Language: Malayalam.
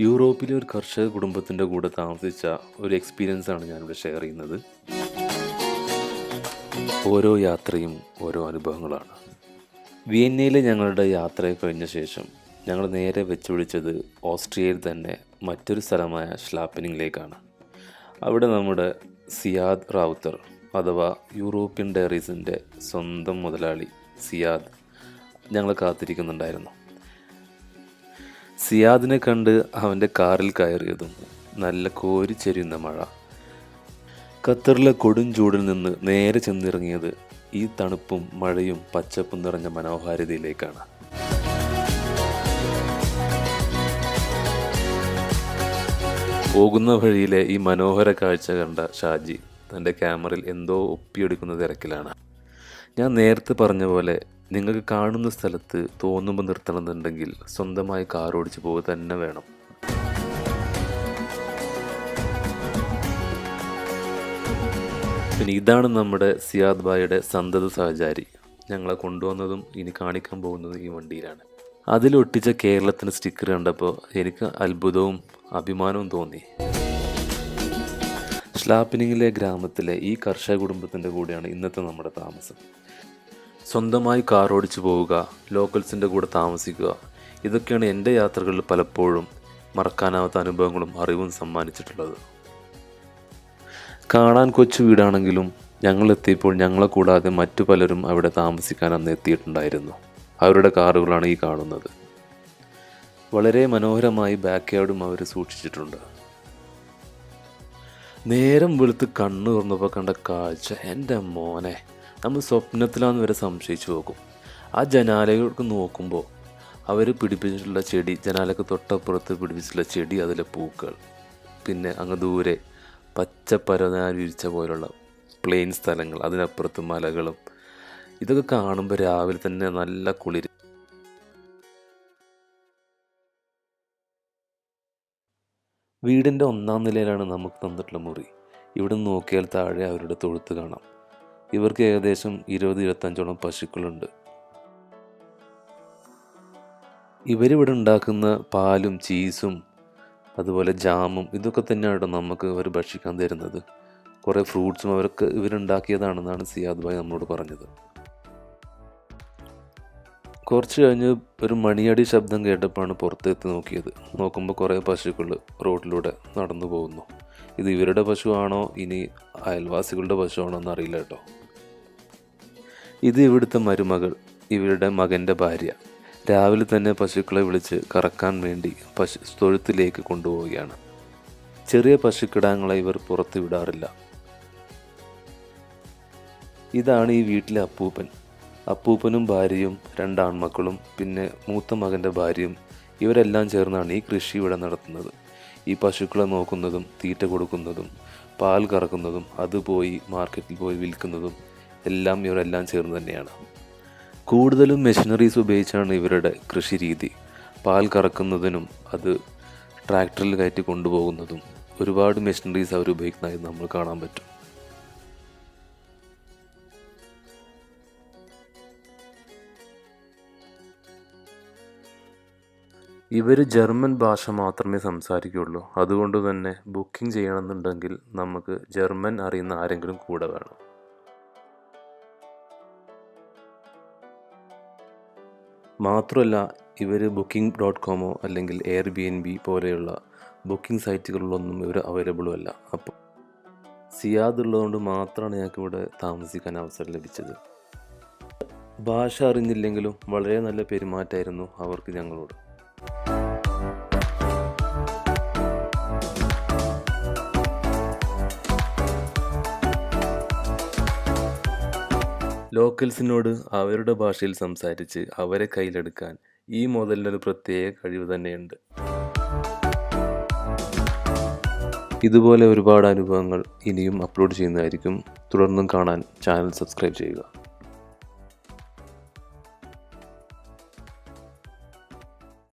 യൂറോപ്പിലെ ഒരു കർഷക കുടുംബത്തിന്റെ കൂടെ താമസിച്ച ഒരു എക്സ്പീരിയൻസ് ആണ് ഞാനിവിടെ ഷെയർ ചെയ്യുന്നത്. ഓരോ യാത്രയും ഓരോ അനുഭവങ്ങളാണ്. വിയന്നയിലെ ഞങ്ങളുടെ യാത്ര കഴിഞ്ഞ ശേഷം ഞങ്ങൾ നേരെ വെച്ച് പിടിച്ചത് ഓസ്ട്രിയയിൽ തന്നെ മറ്റൊരു സ്ഥലമായ ഷ്ലാപ്പനിങ്ങിലേക്കാണ് അവിടെ നമ്മുടെ സിയാദ് റാവുത്തർ അഥവാ യൂറോപ്യൻ ഡയറീസിന്റെ സ്വന്തം മുതലാളി സിയാദ് ഞങ്ങൾ കാത്തിരിക്കുന്നുണ്ടായിരുന്നു. സിയാദിനെ കണ്ട് അവന്റെ കാറിൽ കയറിയതും നല്ല കോരിച്ചെരിയുന്ന മഴ. ഖത്തറിലെ കൊടും ചൂടിൽ നിന്ന് നേരെ ചെന്നിറങ്ങിയത് ഈ തണുപ്പും മഴയും പച്ചപ്പും നിറഞ്ഞ മനോഹാരിതയിലേക്കാണ്. പോകുന്ന വഴിയിലെ ഈ മനോഹര കാഴ്ച കണ്ട ഷാജി തന്റെ ക്യാമറയിൽ എന്തോ ഒപ്പിയെടുക്കുന്ന തിരക്കിലാണ്. ഞാൻ നേരത്തെ പറഞ്ഞ പോലെ നിങ്ങൾക്ക് കാണുന്ന സ്ഥലത്ത് തോന്നുമ്പോൾ നിർത്തണമെന്നുണ്ടെങ്കിൽ സ്വന്തമായി കാർ ഓടിച്ച് പോകുക തന്നെ വേണം. പിന്നെ ഇതാണ് നമ്മുടെ സിയാദ് ബായിയുടെ സന്തത സഹചാരി. ഞങ്ങളെ കൊണ്ടുവന്നതും ഇനി കാണിക്കാൻ പോകുന്നതും ഈ വണ്ടിയിലാണ്. അതിലൊട്ടിച്ച കേരളത്തിന് സ്റ്റിക്കർ കണ്ടപ്പോൾ എനിക്ക് അത്ഭുതവും അഭിമാനവും തോന്നി. ഷ്ലാപ്പിനിങ്ങിലെ ഗ്രാമത്തിലെ ഈ കർഷക കുടുംബത്തിന്റെ കൂടെയാണ് ഇന്നത്തെ നമ്മുടെ താമസം. സ്വന്തമായി കാർ ഓടിച്ചു പോവുക ലോക്കൽസിന്റെ കൂടെ താമസിക്കുക ഇതൊക്കെയാണ് എന്റെ യാത്രകളിൽ പലപ്പോഴും മറക്കാനാവാത്ത അനുഭവങ്ങളും അറിവും സമ്മാനിച്ചിട്ടുള്ളത്. കാണാൻ കൊച്ചു വീടാണെങ്കിലും ഞങ്ങൾ എത്തിയപ്പോൾ ഞങ്ങളെ കൂടാതെ മറ്റു പലരും അവിടെ താമസിക്കാൻ അന്ന് എത്തിയിട്ടുണ്ടായിരുന്നു. അവരുടെ കാറുകളാണ് ഈ കാണുന്നത്. വളരെ മനോഹരമായി ബാക്ക് യാർഡും അവർ സൂക്ഷിച്ചിട്ടുണ്ട്. നേരം വെളുത്ത് കണ്ണു തുറന്നപ്പോൾ കണ്ട കാഴ്ച എന്റെ മോനെ. നമ്മൾ സ്വപ്നത്തിലാന്ന് വരെ സംശയിച്ചു നോക്കും. ആ ജനാലകൾക്ക് നോക്കുമ്പോൾ അവർ പിടിപ്പിച്ചിട്ടുള്ള ചെടി ജനാലക്ക് തൊട്ടപ്പുറത്ത് പിടിപ്പിച്ചിട്ടുള്ള ചെടി അതിലെ പൂക്കൾ. പിന്നെ അങ്ങ് ദൂരെ പച്ച പരനാൽ വിരിച്ച പോലുള്ള പ്ലെയിൻ സ്ഥലങ്ങൾ അതിനപ്പുറത്ത് മലകളും. ഇതൊക്കെ കാണുമ്പോൾ രാവിലെ തന്നെ നല്ല കുളിര്. വീടിന്റെ ഒന്നാം നിലയിലാണ് നമുക്ക് തന്നിട്ടുള്ള മുറി. ഇവിടെ നോക്കിയാൽ താഴെ അവരുടെ തൊഴുത്ത് കാണാം. ഇവർക്ക് ഏകദേശം ഇരുപത് ഇരുപത്തഞ്ചോളം പശുക്കളുണ്ട്. ഇവരിവിടെ ഉണ്ടാക്കുന്ന പാലും ചീസും അതുപോലെ ജാമും ഇതൊക്കെ തന്നെയാണ് നമുക്ക് അവർ ഭക്ഷിക്കാൻ തരുന്നത്? കുറേ ഫ്രൂട്ട്സും അവർക്ക് ഇവരുണ്ടാക്കിയതാണെന്നാണ് സിയാദ് ഭായ് നമ്മളോട് പറഞ്ഞത്. കുറച്ച് കഴിഞ്ഞ് ഒരു മണിയടി ശബ്ദം കേട്ടപ്പോഴാണ് പുറത്തെത്തി നോക്കിയത്. നോക്കുമ്പോൾ കുറേ പശുക്കൾ റോഡിലൂടെ നടന്നു പോകുന്നു. ഇത് ഇവരുടെ പശുവാണോ? ഇനി അയൽവാസികളുടെ പശുവാണോ എന്നറിയില്ല കേട്ടോ. ഇത് ഇവിടുത്തെ മരുമകൾ ഇവരുടെ മകന്റെ ഭാര്യ. രാവിലെ തന്നെ പശുക്കളെ വിളിച്ച് കറക്കാൻ വേണ്ടി പശു തൊഴുത്തിലേക്ക് കൊണ്ടുപോവുകയാണ്. ചെറിയ പശുക്കിടാങ്ങളെ ഇവർ പുറത്തു വിടാറില്ല. ഇതാണ് ഈ വീട്ടിലെ അപ്പൂപ്പൻ. അപ്പൂപ്പനും ഭാര്യയും രണ്ടാൺമക്കളും പിന്നെ മൂത്ത മകന്റെ ഭാര്യയും ഇവരെല്ലാം ചേർന്നാണ് ഈ കൃഷി ഇവിടെ നടത്തുന്നത്. ഈ പശുക്കളെ നോക്കുന്നതും തീറ്റ കൊടുക്കുന്നതും പാൽ കറക്കുന്നതും അത് പോയി മാർക്കറ്റിൽ പോയി വിൽക്കുന്നതും എല്ലാം ഇവരെല്ലാം ചേർന്ന് തന്നെയാണ്. കൂടുതലും മെഷീനറീസ് ഉപയോഗിച്ചാണ് ഇവരുടെ കൃഷി രീതി. പാൽ കറക്കുന്നതിനും അത് ട്രാക്ടറിൽ കയറ്റി കൊണ്ടുപോകുന്നതും ഒരുപാട് മെഷീനറീസ് അവർ ഉപയോഗിക്കുന്നതായി നമ്മൾ കാണാൻ പറ്റും. ഇവർ ജർമ്മൻ ഭാഷ മാത്രമേ സംസാരിക്കുകയുള്ളൂ. അതുകൊണ്ട് തന്നെ ബുക്കിംഗ് ചെയ്യണമെന്നുണ്ടെങ്കിൽ നമുക്ക് ജർമ്മൻ അറിയുന്ന ആരെങ്കിലും കൂടെ വേണം. മാത്രമല്ല ഇവർ ബുക്കിംഗ് ഡോട്ട് കോമോ അല്ലെങ്കിൽ എയർ ബി എൻ ബി പോലെയുള്ള ബുക്കിംഗ് സൈറ്റുകളിലൊന്നും ഇവർ അവൈലബിളും അല്ല. അപ്പോൾ സിയാദ് ഉള്ളതുകൊണ്ട് മാത്രമാണ് ഞങ്ങൾക്ക് ഇവിടെ താമസിക്കാൻ അവസരം ലഭിച്ചത്. ഭാഷ അറിഞ്ഞില്ലെങ്കിലും വളരെ നല്ല പെരുമാറ്റമായിരുന്നു അവർക്ക് ഞങ്ങളോട്. ലോക്കൽസിനോട് അവരുടെ ഭാഷയിൽ സംസാരിച്ച് അവരെ കയ്യിലെടുക്കാൻ ഈ മോഡലിനൊരു പ്രത്യേക കഴിവ് തന്നെയുണ്ട്. ഇതുപോലെ ഒരുപാട് അനുഭവങ്ങൾ ഇനിയും അപ്ലോഡ് ചെയ്യുന്നതായിരിക്കും. തുടർന്നും കാണാൻ ചാനൽ സബ്സ്ക്രൈബ് ചെയ്യുക.